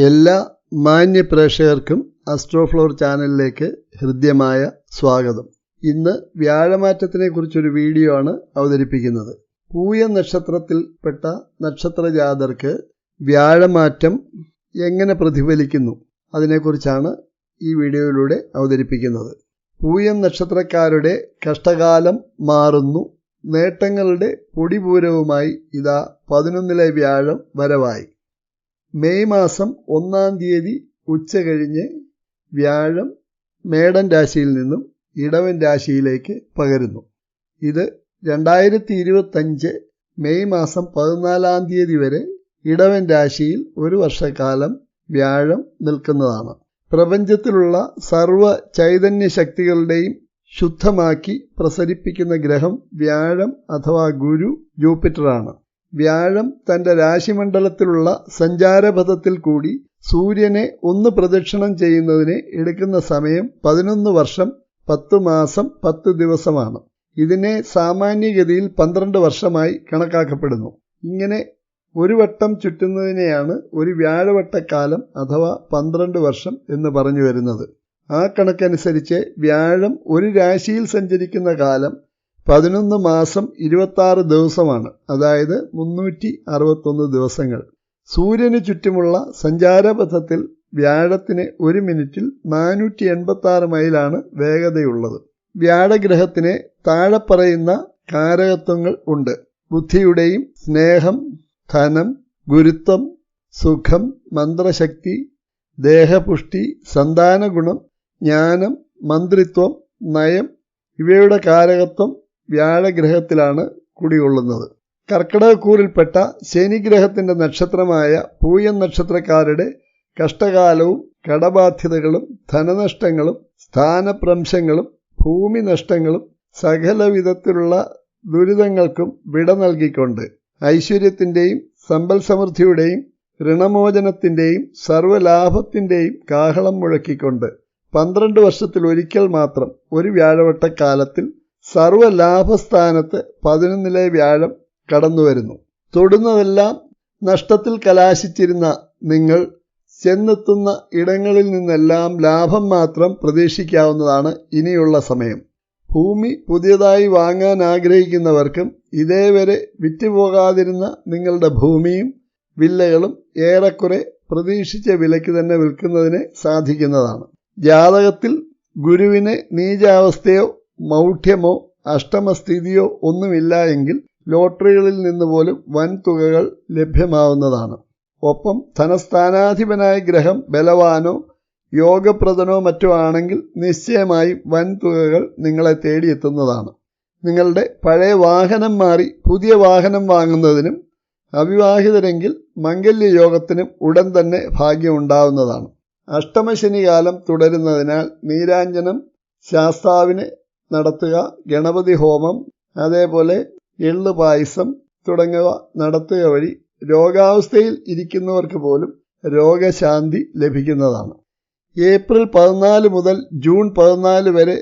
എല്ലാ മാന്യ പ്രേക്ഷകർക്കും അസ്ട്രോഫ്ലോർ ചാനലിലേക്ക് ഹൃദ്യമായ സ്വാഗതം. ഇന്ന് വ്യാഴമാറ്റത്തിനെ കുറിച്ചൊരു വീഡിയോ ആണ് അവതരിപ്പിക്കുന്നത്. പൂയ നക്ഷത്രത്തിൽപ്പെട്ട നക്ഷത്രജാതർക്ക് വ്യാഴമാറ്റം എങ്ങനെ പ്രതിഫലിക്കുന്നു അതിനെക്കുറിച്ചാണ് ഈ വീഡിയോയിലൂടെ അവതരിപ്പിക്കുന്നത്. പൂയം നക്ഷത്രക്കാരുടെ കഷ്ടകാലം മാറുന്നു. നേട്ടങ്ങളുടെ പൊടിപൂരവുമായി ഇതാ പതിനൊന്നിലെ വ്യാഴം വരവായി. മെയ് മാസം ഒന്നാം തീയതി ഉച്ച കഴിഞ്ഞ് വ്യാഴം മേടൻ രാശിയിൽ നിന്നും ഇടവൻ രാശിയിലേക്ക് പകരുന്നു. ഇത് രണ്ടായിരത്തി ഇരുപത്തഞ്ച് മെയ് മാസം പതിനാലാം തീയതി വരെ ഇടവൻ രാശിയിൽ ഒരു വർഷക്കാലം വ്യാഴം നിൽക്കുന്നതാണ്. പ്രപഞ്ചത്തിലുള്ള സർവ ചൈതന്യ ശക്തികളുടെയും ശുദ്ധമാക്കി പ്രസരിപ്പിക്കുന്ന ഗ്രഹം വ്യാഴം അഥവാ ഗുരു ജൂപ്പിറ്ററാണ്. വ്യാഴം തന്റെ രാശിമണ്ഡലത്തിലുള്ള സഞ്ചാരപഥത്തിൽ കൂടി സൂര്യനെ ഒന്ന് പ്രദക്ഷിണം ചെയ്യുന്നതിന് എടുക്കുന്ന സമയം പതിനൊന്ന് വർഷം പത്ത് മാസം പത്ത് ദിവസമാണ്. ഇതിനെ സാമാന്യഗതിയിൽ പന്ത്രണ്ട് വർഷമായി കണക്കാക്കപ്പെടുന്നു. ഇങ്ങനെ ഒരു വട്ടം ചുറ്റുന്നതിനെയാണ് ഒരു വ്യാഴവട്ടക്കാലം അഥവാ പന്ത്രണ്ട് വർഷം എന്ന് പറഞ്ഞു വരുന്നത്. ആ കണക്കനുസരിച്ച് വ്യാഴം ഒരു രാശിയിൽ സഞ്ചരിക്കുന്ന കാലം പതിനൊന്ന് മാസം ഇരുപത്തി ദിവസമാണ്. അതായത് മുന്നൂറ്റി അറുപത്തൊന്ന് ദിവസങ്ങൾ. സൂര്യന് ചുറ്റുമുള്ള സഞ്ചാരപഥത്തിൽ വ്യാഴത്തിന് ഒരു മിനിറ്റിൽ നാനൂറ്റി എൺപത്തി ആറ് മൈലാണ് വേഗതയുള്ളത്. വ്യാഴഗ്രഹത്തിന് താഴെ പറയുന്ന കാരകത്വങ്ങൾ ഉണ്ട്. ബുദ്ധിയുടെയും സ്നേഹം ധനം ഗുരുത്വം സുഖം മന്ത്രശക്തി ദേഹപുഷ്ടി സന്താനഗുണം ജ്ഞാനം മന്ത്രിത്വം നയം ഇവയുടെ കാരകത്വം വ്യാഴഗ്രഹത്തിലാണ് കുടികൊള്ളുന്നത്. കർക്കിടകക്കൂറിൽപ്പെട്ട ശനിഗ്രഹത്തിന്റെ നക്ഷത്രമായ പൂയൻ നക്ഷത്രക്കാരുടെ കഷ്ടകാലവും കടബാധ്യതകളും ധനനഷ്ടങ്ങളും സ്ഥാനഭ്രംശങ്ങളും ഭൂമി നഷ്ടങ്ങളും സകല വിധത്തിലുള്ള ദുരിതങ്ങൾക്കും വിട നൽകിക്കൊണ്ട് ഐശ്വര്യത്തിന്റെയും സമ്പൽ സമൃദ്ധിയുടെയും ഋണമോചനത്തിന്റെയും സർവലാഭത്തിന്റെയും കാഹളം മുഴക്കിക്കൊണ്ട് പന്ത്രണ്ട് വർഷത്തിൽ ഒരിക്കൽ മാത്രം ഒരു വ്യാഴവട്ടക്കാലത്തിൽ സർവലാഭസ്ഥാനത്ത് പതിനൊന്നിലെ വ്യാഴം കടന്നു വരുന്നു തൊടുന്നതെല്ലാം നഷ്ടത്തിൽ കലാശിച്ചിരുന്ന നിങ്ങൾ ചെന്നെത്തുന്ന ഇടങ്ങളിൽ നിന്നെല്ലാം ലാഭം മാത്രം പ്രതീക്ഷിക്കാവുന്നതാണ് ഇനിയുള്ള സമയം. ഭൂമി പുതിയതായി വാങ്ങാൻ ആഗ്രഹിക്കുന്നവർക്കും ഇതേവരെ വിറ്റുപോകാതിരുന്ന നിങ്ങളുടെ ഭൂമിയും വില്ലകളും ഏറെക്കുറെ പ്രതീക്ഷിച്ച വിലയ്ക്ക് തന്നെ വിൽക്കുന്നതിന് സാധിക്കുന്നതാണ്. ജാതകത്തിൽ ഗുരുവിനെ നീചാവസ്ഥയോ മൗഢ്യമോ അഷ്ടമസ്ഥിതിയോ ഒന്നുമില്ല എങ്കിൽ ലോട്ടറികളിൽ നിന്ന് പോലും വൻ തുകകൾ ലഭ്യമാവുന്നതാണ്. ഒപ്പം ധനസ്ഥാനാധിപനായ ഗ്രഹം ബലവാനോ യോഗപ്രദനോ മറ്റോ ആണെങ്കിൽ നിശ്ചയമായും വൻ തുകകൾ നിങ്ങളെ തേടിയെത്തുന്നതാണ്. നിങ്ങളുടെ പഴയ വാഹനം മാറി പുതിയ വാഹനം വാങ്ങുന്നതിനും അവിവാഹിതരെങ്കിൽ മംഗല്യ യോഗത്തിനും ഉടൻ തന്നെ ഭാഗ്യമുണ്ടാവുന്നതാണ്. അഷ്ടമശനി കാലം തുടരുന്നതിനാൽ നീരാഞ്ജനം ശാസ്താവിന് നടത്തുക. ഗണപതി ഹോമം അതേപോലെ എള്ള് പായസം തുടങ്ങിയവ നടത്തുക വഴി രോഗാവസ്ഥയിൽ ഇരിക്കുന്നവർക്ക് പോലും രോഗശാന്തി ലഭിക്കുന്നതാണ്. ഏപ്രിൽ പതിനാല് മുതൽ ജൂൺ പതിനാല് വരെ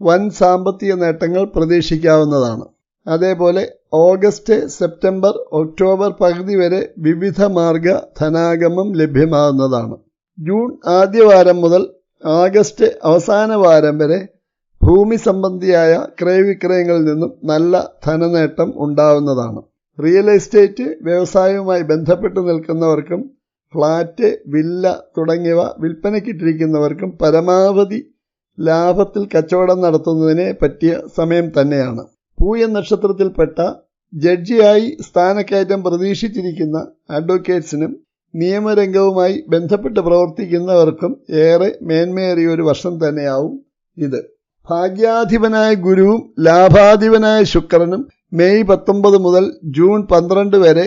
വൻ സാമ്പത്തിക നേട്ടങ്ങൾ പ്രതീക്ഷിക്കാവുന്നതാണ്. അതേപോലെ ഓഗസ്റ്റ് സെപ്റ്റംബർ ഒക്ടോബർ പകുതി വരെ വിവിധ മാർഗ ധനാഗമം ലഭ്യമാകുന്നതാണ്. ജൂൺ ആദ്യവാരം മുതൽ ആഗസ്റ്റ് അവസാന വാരം വരെ ഭൂമി സംബന്ധിയായ ക്രയവിക്രയങ്ങളിൽ നിന്നും നല്ല ധനനേട്ടം ഉണ്ടാവുന്നതാണ്. റിയൽ എസ്റ്റേറ്റ് വ്യവസായവുമായി ബന്ധപ്പെട്ട് നിൽക്കുന്നവർക്കും ഫ്ളാറ്റ് വില്ല തുടങ്ങിയവ വിൽപ്പനയ്ക്കിട്ടിരിക്കുന്നവർക്കും പരമാവധി ലാഭത്തിൽ കച്ചവടം നടത്തുന്നതിനെ പറ്റിയ സമയം തന്നെയാണ്. പൂയ നക്ഷത്രത്തിൽപ്പെട്ട ജഡ്ജിയായി സ്ഥാനക്കയറ്റം പ്രതീക്ഷിച്ചിരിക്കുന്ന അഡ്വക്കേറ്റ്സിനും നിയമരംഗവുമായി ബന്ധപ്പെട്ട് പ്രവർത്തിക്കുന്നവർക്കും ഏറെ മേന്മയേറിയ ഒരു വർഷം തന്നെയാവും ഇത്. ഭാഗ്യാധിപനായ ഗുരുവും ലാഭാധിപനായ ശുക്രനും മെയ് പത്തൊമ്പത് മുതൽ ജൂൺ പന്ത്രണ്ട് വരെ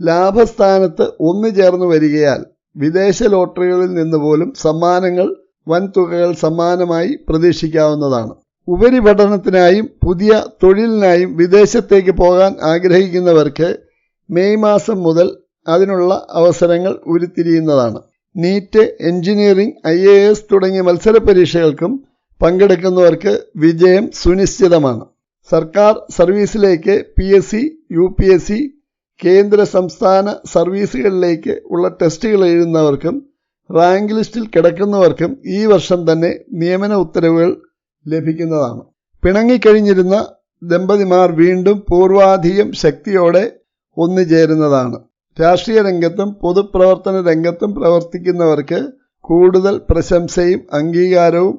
ലാഭസ്ഥാനത്ത് ഒന്നു ചേർന്നു വരികയാൽ വിദേശ ലോട്ടറികളിൽ നിന്ന് പോലും സമ്മാനങ്ങൾ വൻതുകകൾ സമ്മാനമായി പ്രതീക്ഷിക്കാവുന്നതാണ്. ഉപരിപഠനത്തിനായും പുതിയ തൊഴിലിനായും വിദേശത്തേക്ക് പോകാൻ ആഗ്രഹിക്കുന്നവർക്ക് മെയ് മാസം മുതൽ അതിനുള്ള അവസരങ്ങൾ ഉരുത്തിരിയുന്നതാണ്. നീറ്റ് എഞ്ചിനീയറിംഗ് ഐ തുടങ്ങിയ മത്സര പരീക്ഷകൾക്കും പങ്കെടുക്കുന്നവർക്ക് വിജയം സുനിശ്ചിതമാണ്. സർക്കാർ സർവീസിലേക്ക് P S C U P S C കേന്ദ്ര സംസ്ഥാന സർവീസുകളിലേക്ക് ഉള്ള ടെസ്റ്റുകൾ എഴുതുന്നവർക്കും റാങ്ക് ലിസ്റ്റിൽ കിടക്കുന്നവർക്കും ഈ വർഷം തന്നെ നിയമന ഉത്തരവുകൾ ലഭിക്കുന്നതാണ്. പിണങ്ങിക്കഴിഞ്ഞിരുന്ന ദമ്പതിമാർ വീണ്ടും പൂർവാധികം ശക്തിയോടെ ഒന്നുചേരുന്നതാണ് രാഷ്ട്രീയ രംഗത്തും പൊതുപ്രവർത്തന രംഗത്തും പ്രവർത്തിക്കുന്നവർക്ക് കൂടുതൽ പ്രശംസയും അംഗീകാരവും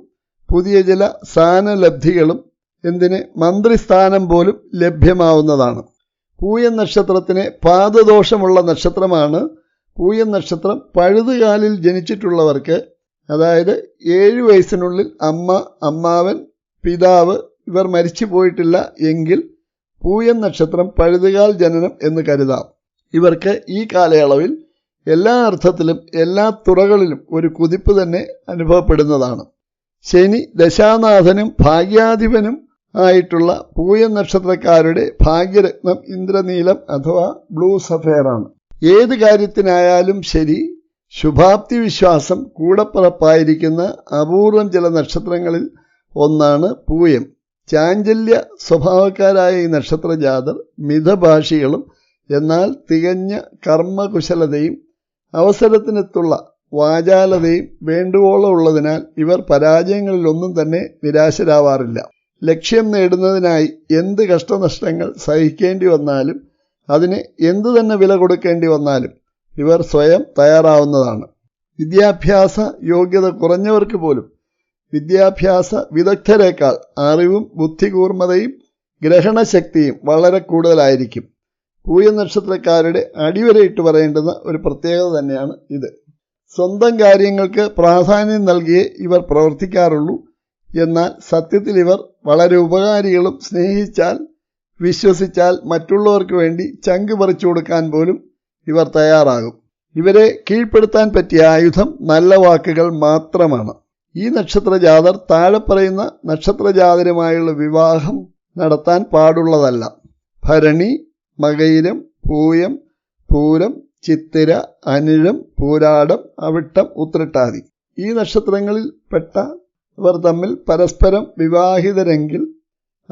പുതിയ ചില സ്ഥാനലബ്ധികളും എന്തിന് മന്ത്രിസ്ഥാനം പോലും ലഭ്യമാവുന്നതാണ്. പൂയൻ നക്ഷത്രത്തിന് പാദദോഷമുള്ള നക്ഷത്രമാണ്. പൂയൻ നക്ഷത്രം പഴുതുകാലിൽ ജനിച്ചിട്ടുള്ളവർക്ക് അതായത് ഏഴു വയസ്സിനുള്ളിൽ അമ്മ അമ്മാവൻ പിതാവ് ഇവർ മരിച്ചു പോയിട്ടില്ല എങ്കിൽ പൂയൻ നക്ഷത്രം പഴുതുകാൽ ജനനം എന്ന് കരുതാം. ഇവർക്ക് ഈ കാലയളവിൽ എല്ലാ അർത്ഥത്തിലും എല്ലാ തുറകളിലും ഒരു കുതിപ്പ് തന്നെ അനുഭവപ്പെടുന്നതാണ്. ശനി ദശാനാഥനും ഭാഗ്യാധിപനും ആയിട്ടുള്ള പൂയ നക്ഷത്രക്കാരുടെ ഭാഗ്യരത്നം ഇന്ദ്രനീലം അഥവാ ബ്ലൂ സഫേറാണ് ഏത് കാര്യത്തിനായാലും ശരി ശുഭാപ്തി വിശ്വാസം കൂടപ്പുറപ്പായിരിക്കുന്ന അപൂർവം ചില നക്ഷത്രങ്ങളിൽ ഒന്നാണ് പൂയം. ചാഞ്ചല്യ സ്വഭാവക്കാരായ ഈ നക്ഷത്രജാതർ മിതഭാഷികളും എന്നാൽ തികഞ്ഞ കർമ്മകുശലതയും അവസരത്തിനെത്തുള്ള വാചാലതയും വേണ്ടുവോളം ഉള്ളതിനാൽ ഇവർ പരാജയങ്ങളിലൊന്നും തന്നെ നിരാശരാവാറില്ല. ലക്ഷ്യം നേടുന്നതിനായി എന്ത് കഷ്ടനഷ്ടങ്ങൾ സഹിക്കേണ്ടി വന്നാലും അതിന് എന്തു തന്നെ വില കൊടുക്കേണ്ടി വന്നാലും ഇവർ സ്വയം തയ്യാറാവുന്നതാണ്. വിദ്യാഭ്യാസ യോഗ്യത കുറഞ്ഞവർക്ക് പോലും വിദ്യാഭ്യാസ വിദഗ്ധരേക്കാൾ അറിവും ബുദ്ധികൂർമ്മതയും ഗ്രഹണശക്തിയും വളരെ കൂടുതലായിരിക്കും. പൂയ നക്ഷത്രക്കാരുടെ അടിവരയിട്ട് പറയേണ്ടുന്ന ഒരു പ്രത്യേകത തന്നെയാണ് ഇത്. സ്വന്തം കാര്യങ്ങൾക്ക് പ്രാധാന്യം നൽകിയേ ഇവർ പ്രവർത്തിക്കാറുള്ളൂ. എന്നാൽ സത്യത്തിൽ ഇവർ വളരെ ഉപകാരികളും സ്നേഹിച്ചാൽ വിശ്വസിച്ചാൽ മറ്റുള്ളവർക്ക് വേണ്ടി ചങ്ക് പറിച്ചു കൊടുക്കാൻ പോലും ഇവർ തയ്യാറാകും. ഇവരെ കീഴ്പ്പെടുത്താൻ പറ്റിയ ആയുധം നല്ല വാക്കുകൾ മാത്രമാണ്. ഈ നക്ഷത്രജാതർ താഴെ പറയുന്ന നക്ഷത്രജാതരുമായുള്ള വിവാഹം നടത്താൻ പാടുള്ളതല്ല. ഭരണി മകയിരം പൂയം പൂരം ചിത്തിര അനിഴം പൂരാടം അവിട്ടം ഉത്രട്ടാതി. ഈ നക്ഷത്രങ്ങളിൽ പെട്ട ഇവർ തമ്മിൽ പരസ്പരം വിവാഹിതരെങ്കിൽ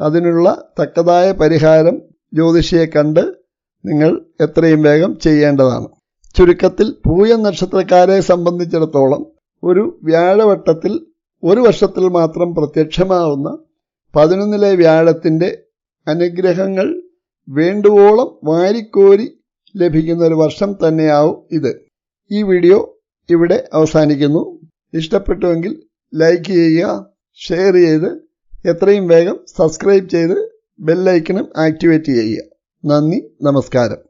അതിനുള്ള തക്കതായ പരിഹാരം ജ്യോതിഷിയെ കണ്ട് നിങ്ങൾ എത്രയും വേഗം ചെയ്യേണ്ടതാണ്. ചുരുക്കത്തിൽ പൂയ നക്ഷത്രക്കാരെ സംബന്ധിച്ചിടത്തോളം ഒരു വ്യാഴവട്ടത്തിൽ ഒരു വർഷത്തിൽ മാത്രം പ്രത്യക്ഷമാവുന്ന പതിനൊന്നിലെ വ്യാഴത്തിന്റെ അനുഗ്രഹങ്ങൾ വേണ്ടുവോളം വാരിക്കോരി ലഭിക്കുന്ന ഒരു വർഷം തന്നെയാവും ഇത്. ഈ വീഡിയോ ഇവിടെ അവസാനിക്കുന്നു. ഇഷ്ടപ്പെട്ടുവെങ്കിൽ ലൈക്ക് ചെയ്യുക ഷെയർ ചെയ്ത് എത്രയും വേഗം സബ്സ്ക്രൈബ് ചെയ്ത് ബെല്ലൈക്കണും ആക്ടിവേറ്റ് ചെയ്യുക. നന്ദി നമസ്കാരം.